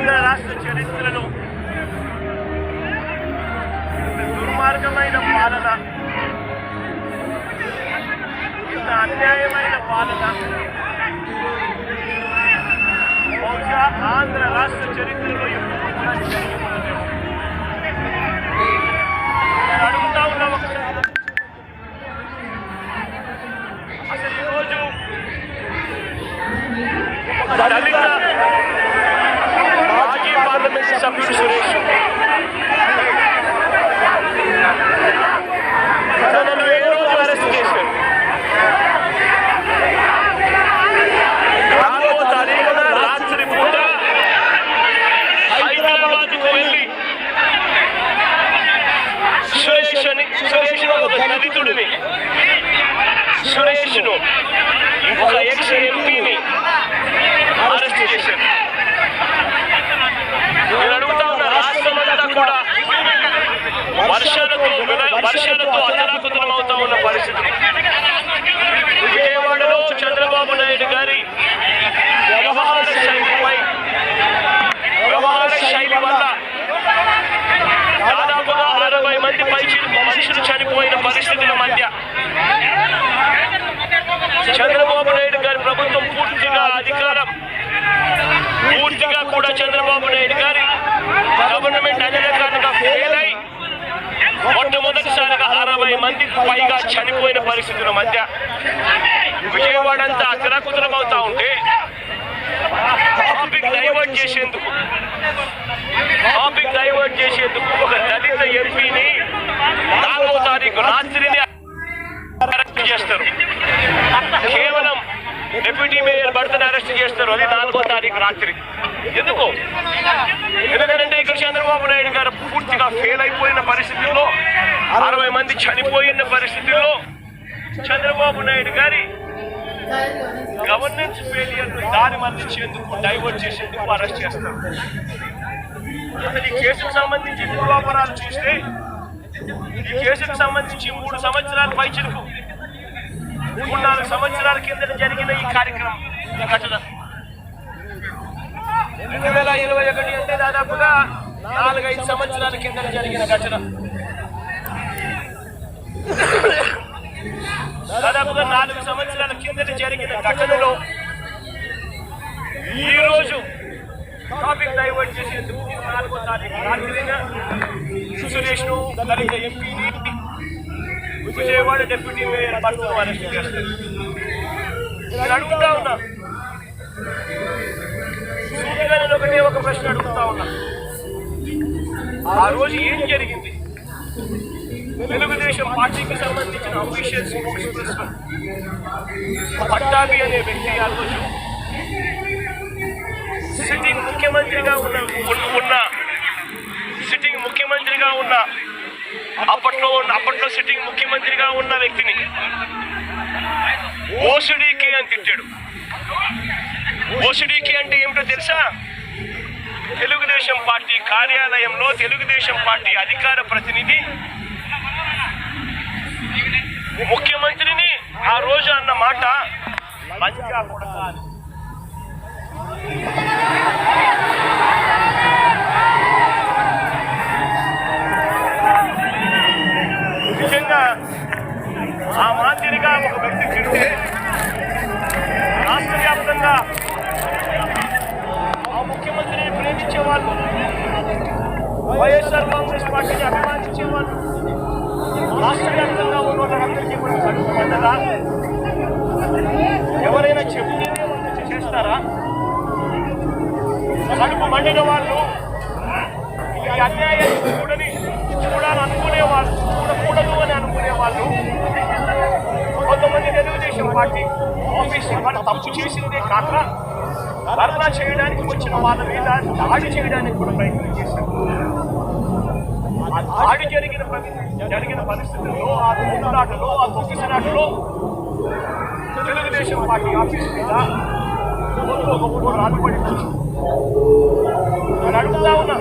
ఆంధ్ర రాష్ట్ర చరిత్రలో దుర్మార్గమైన పాలన ఇంత అన్యాయమైన పాలన బహుశా ఆంధ్ర రాష్ట్ర చరిత్రలో ఎప్పుడు కూడా అడుగుతా ఉన్నాం ఒకసారి అసలు ఈరోజు ఒక దళిత మాజీ పార్లమెంట్ సభ్యుడు సురేష్ తనను ఏ రోజు అరెస్ట్ చేశారు నాలుగో తారీఖున రాత్రి పూట హైదరాబాద్కు వెళ్ళి సురేష్ అని సురేష్ అని ఒక దళితుడిని సురేష్ను ఒక ఎక్స్ ఎంపీని అరెస్ట్ చేశారు నేను అడుగుతా ఉన్నా కూడా వర్షాలతో వర్షాలతో అతలాకుతలం అవుతా ఉన్న పరిస్థితి విజయవాడలో చంద్ర నాయుడు గారి వ్యవహార శైలిపై వ్యవహార శైలి వల్ల దాదాపుగా అరవై మంది పైచి మనుషులు చనిపోయిన పరిస్థితుల మధ్య చంద్రబాబు నాయుడు గారి ప్రభుత్వం పూర్తిగా అధికారం పూర్తిగా కూడా చంద్రబాబు నాయుడు గారి గవర్నమెంట్ అన్ని రకాలుగా ఫెయిల్ అయి మొట్టమొదటిసారిగా అరవై మందికి పైగా చనిపోయిన పరిస్థితుల మధ్య విజయవాడ అంతా అతలాకుతలం అవుతా ఉంటే టాపిక్ డైవర్ట్ చేసేందుకు టాపిక్ డైవర్ట్ చేసేందుకు ఒక దళిత ఎంపీని నాలుగో తారీఖు రాత్రిని అరెస్ట్ చేస్తారు. కేవలం డిప్యూటీ మేయర్ భర్తను అరెస్ట్ చేస్తారు. అది నాలుగో తారీఖు రాత్రి. ఎందుకు? ఎందుకంటే ఇక్కడ చంద్రబాబు నాయుడు గారు పూర్తిగా ఫెయిల్ అయిపోయిన పరిస్థితుల్లో అరవై మంది చనిపోయిన పరిస్థితుల్లో చంద్రబాబు నాయుడు గారి గవర్నెన్స్ ఫెయిలియర్ దారి మళ్ళించేందుకు డైవర్ట్ చేసేందుకు అరెస్ట్ చేస్తారు. అసలు ఈ కేసుకు సంబంధించి పూర్వాపరాలు చూస్తే ఈ కేసుకు సంబంధించి మూడు సంవత్సరాల పైచిలకు మూడు నాలుగు సంవత్సరాల కింద జరిగిన ఈ కార్యక్రమం ఘటన. రెండు వేల ఇరవై ఒకటి అంటే దాదాపుగా నాలుగైదు సంవత్సరాల కింద జరిగిన ఘటన. దాదాపుగా నాలుగు సంవత్సరాల కిందట జరిగిన ఘటనలో ఈరోజు రోజు టాపిక్ డైవర్ట్ చేసేందుకు నాలుగో తారీఖు సురేష్ దళిత ఎంపీని విజయవాడ డిప్యూటీ మేయర్ భర్తను అరెస్ట్ చేస్తారు అడుగుతా ఉన్నా. సూటిగా నేను ఒకటే ఒక ప్రశ్న అడుగుతా ఉన్నా. ఆ రోజు ఏం జరిగింది? తెలుగుదేశం పార్టీకి సంబంధించిన అఫీషియల్ స్పోక్స్ పర్సన్ పట్టాభి అనే వ్యక్తి ఆ రోజు సిట్టింగ్ ముఖ్యమంత్రిగా ఉన్న ఉన్న- ఉన్న సిట్టింగ్ ముఖ్యమంత్రిగా ఉన్న అప్పట్లో ఉన్న అప్పట్లో సిట్టింగ్ ముఖ్యమంత్రిగా ఉన్న వ్యక్తిని ఓసిడీకే అని తిట్టాడు. ఓసిడీకి అంటే ఏమిటో తెలుసా? తెలుగుదేశం పార్టీ కార్యాలయంలో తెలుగుదేశం పార్టీ అధికార ప్రతినిధి ముఖ్యమంత్రిని ఆ రోజు అన్న మాట మంచిగా నిజంగా ఆ మాదిరిగా ఒక వ్యక్తి తింటే రాష్ట్ర వ్యాప్తంగా చేస్తారా? కడుపు మండిన వాళ్ళు ఈ అన్యాయం చూడని చూడాలనుకునే వాళ్ళు చూడకూడదు అని అనుకునే వాళ్ళు కొంతమంది తెలుగుదేశం పార్టీ ఆఫీస్ వాళ్ళు తప్పు చేసిందే కాక ధర్నా చేయడానికి వచ్చిన వాళ్ళ మీద దాడి చేయడానికి కూడా ప్రయత్నం చేశారు. ఆ దాడి జరిగిన జరిగిన పరిస్థితుల్లో ఆ పోరాటలో ఆ తొక్కిసలాటలో తెలుగుదేశం పార్టీ ఆఫీస్ మీద నేను అడుగుతా ఉన్నా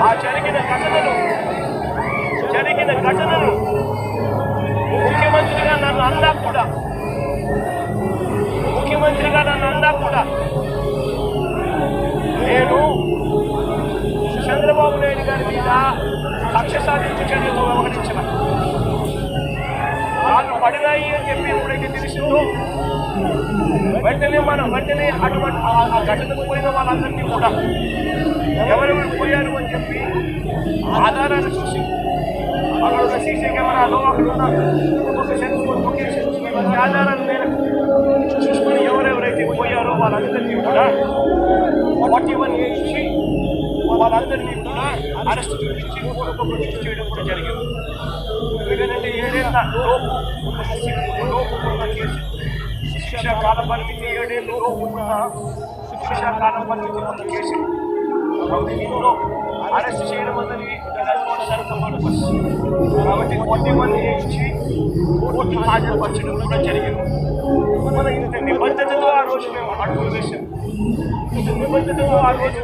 ఆ జరిగిన ఘటనలు జరిగిన ఘటనలు ముఖ్యమంత్రిగా నన్ను అన్నా కూడా ముఖ్యమంత్రిగా నన్ను అన్నా కూడా నేను చంద్రబాబు నాయుడు గారి మీద కక్ష సాధింపు చర్యతో ఉన్నాయి అని చెప్పి ఎప్పుడైతే తెలిసిందో వెంటనే మనం వెంటనే అటువంటి ఆ- ఘటనకు పోయిన వాళ్ళందరినీ కూడా ఎవరెవరు పోయారు అని చెప్పి ఆధారాలు చూసి అక్కడ ఒక సీసీ కెమెరాలో అక్కడ ఉన్న ఒక సెన్సర్ ఫోన్ ఇవన్నీ ఆధారాల మేరకు చూసుకొని ఎవరెవరైతే పోయారో వాళ్ళందరినీ కూడా ఫార్టీ వన్ ఏజ్ వాళ్ళందరినీ కూడా అరెస్ట్ చూపించి ఒక్కొక్క చేయడం కూడా జరిగింది. ఎందుకంటే ఏడేళ్ళ లోపు ఉన్న శిక్ష- లోపు ఉన్న కేసు శిక్ష కాల పరిమితి ఏడేళ్ళ లోపు ఉన్న శిక్ష కాల పరిమితి ఉన్న కేసు. దీనిలో అరెస్ట్ చేయడం అన్నది కాబట్టి కొద్ది మంది ఇచ్చి కోర్టు హాజరుపరచడం కూడా జరిగింది మన ఇంత నిబద్ధతతో ఆ రోజు మేము అడుగులు వేసాం ఇంత నిబద్ధతతో ఆ రోజు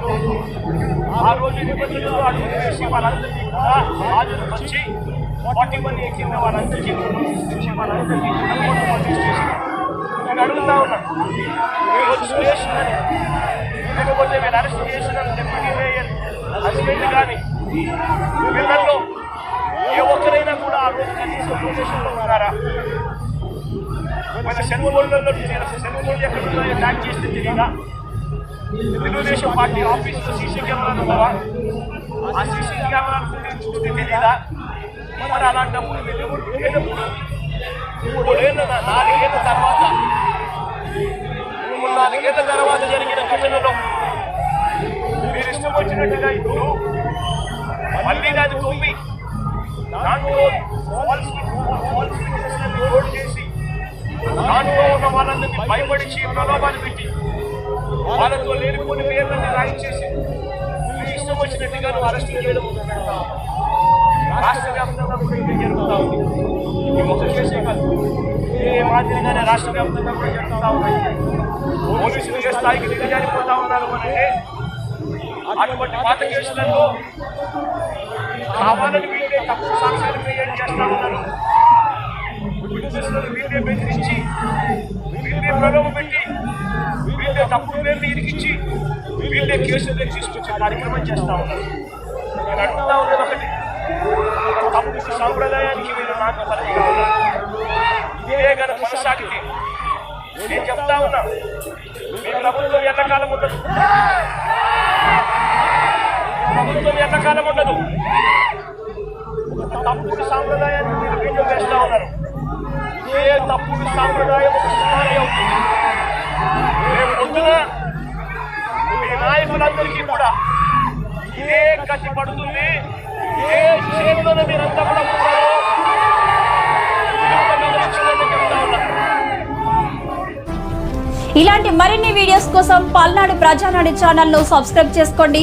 ఆ రోజు నిబద్ధతతో అడుగులు వేసి వాళ్ళందరినీ కూడా హాజరుపరిచి ఫార్టీ మంది ఎక్కిన వాళ్ళందరికీ ఇచ్చి వాళ్ళందరికీ కోర్టు నోటీస్ చేసి నేను అడుగుతా ఉన్నా మీరు స్టేషన్ అని లేకపోతే మీరు అరెస్ట్ చేసిన డిప్యూటీ మేయర్ హస్బెండ్ కానీ పిల్లల్లో ఏ ఒక్కరైనా కూడా ఆ రోజు కనీసం పొజిషన్లో ఉన్నారా? మన సెలవులలో సెలవులు ఎక్కడ ఉన్నాయో ట్యాక్ చేస్తే తెలియదా తెలుగుదేశం పార్టీ ఆఫీసులో సీసీ కెమెరాలు ఉన్నావా? ఆ సీసీ కెమెరాలు చూస్తే తెలియదా మరి అలాంటప్పుడు వెలుగుడు లేనప్పుడు మూడేళ్ళ నాలుగేళ్ళ తర్వాత మూడు నాలుగేళ్ళ తర్వాత జరిగిన ఘటనలో మీరు ఇష్టం వచ్చినట్టుగా ఇప్పుడు మళ్ళీ నాది తొమ్మి. దాంట్లో లోడ్ చేసి దాంట్లో ఉన్న వాళ్ళందరినీ భయపడిచి ప్రలోభాలు పెట్టి వాళ్ళతో లేని కొన్ని పేర్లన్నీ రాయించేసి మీరు ఇష్టం వచ్చినట్టుగా నువ్వు అరెస్ట్ చేయడం రాష్ట్ర వ్యాప్తంగా జరుగుతూ ఉంది. ఇది ఒక కేసే కాదు. ఏ మాదిరిగానే రాష్ట్ర వ్యాప్తంగా కూడా జరుగుతూ ఉన్నాయి పోలీసులు ఏ స్థాయికి దిగజారిపోతా ఉన్నారు అంటే అటువంటి పాత కేసులలో కావాలని వీళ్ళే తప్పు సాక్ష్యాలు క్రియేట్ చేస్తా ఉన్నారు వీళ్ళే బెదిరించి వీళ్ళే ప్రలోభ పెట్టి వీళ్ళే తప్పుడు పేర్లు ఇరికించి వీళ్ళే కేసులు తీసుకొచ్చే కార్యక్రమం చేస్తా ఉన్నారు నేను అడుగుతా ఉన్నది ఒకటి తప్పుడు సాంప్రదాయానికి వీళ్ళు నాకు పరిచయం ఇదే కనుక కొనసాగితే నేను చెప్తా ఉన్నా మీ ప్రభుత్వం ఎంతకాలం ఉండదు ప్రభుత్వం ఎంతకాలం ఉండదు. ఒక తప్పుడు సాంప్రదాయాన్ని మీరు వీళ్ళు వేస్తా ఉన్నారు. ఏ తప్పుడు సాంప్రదాయం రేపు పొద్దున మీ నాయకులందరికీ కూడా ఏ కసి పడుతుంది. ఏ చేతులను మీరంతా కూడా ఇలాంటి మరిన్ని వీడియోస్ కోసం పల్నాడు ప్రజానాడు ఛానల్ను సబ్స్క్రైబ్ చేసుకోండి.